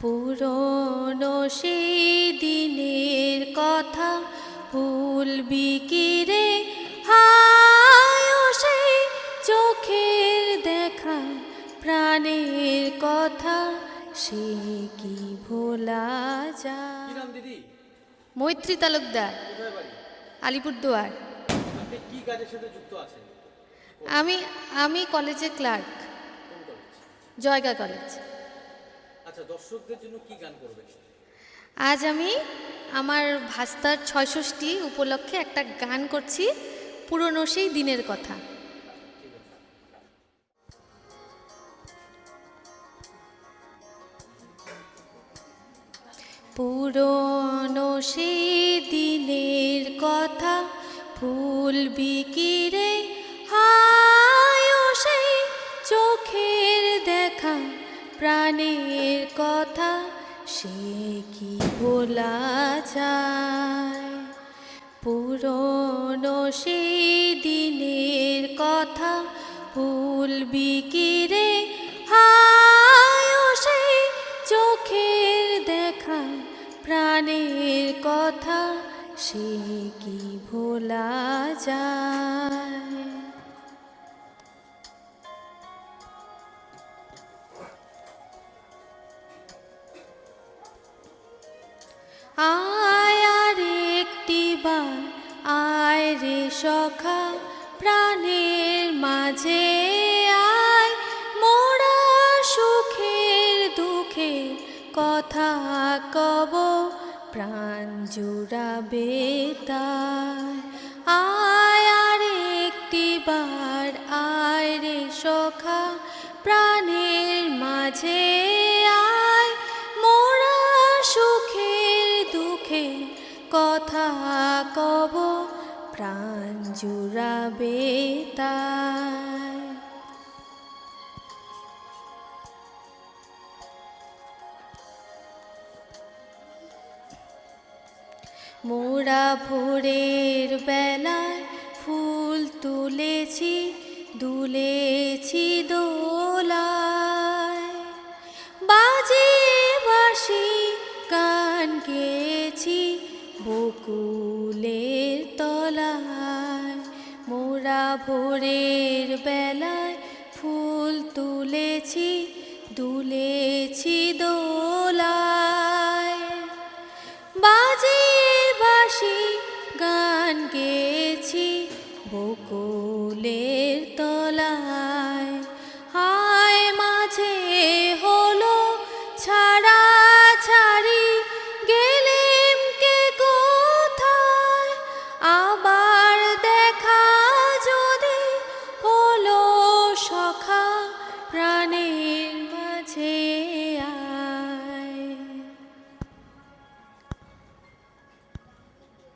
পুরনো সেই দিনের কথা ভুলবি কি রে হায় সেই চোখের দেখা প্রাণের কথা সে কি ভোলা দিদি? মৈত্রী তালুকদার আলিপুরদুয়ার। আপনি কি কাজের সাথে যুক্ত আছেন? আমি আমি কলেজে ক্লার্ক। জয়গা কলেজ। আচ্ছা দর্শকদের জন্য কি গান আজ আমি আমার ভাস্তার ছয়ষষ্ঠী উপলক্ষে একটা গান করছি, পুরনো সেই দিনের কথা। পুরনো সেই দিনের কথা ভুলবি কি রে হায় সেই চোখের দেখা। প্রাণের কথা সে কি ভোলা যায়? পুরনো সেই দিনের কথা ভুলবি কি রে হায় সেই চোখের দেখা প্রাণের কথা সে কি ভোলা যায়? আয় আর একটি বার, আয় রে সখা, প্রাণের মাঝে আয়। মোরা সুখের দুঃখের কথা কব, প্রাণ জুড়াবে তাই। আয় আর একটি বার, আয় রে সখা, প্রাণের মাঝে কথা কব প্রাণ জুড়াবে তাই। মোরা ভোরের বেলায় ফুল তুলেছি দুলেছি দোলায়। বকুলের তলায়, মোরা ভোরের বেলায় ফুল তুলেছি, দুলেছি দোলায়। বাজে বাসি গান গেছি বকুলের তলায়।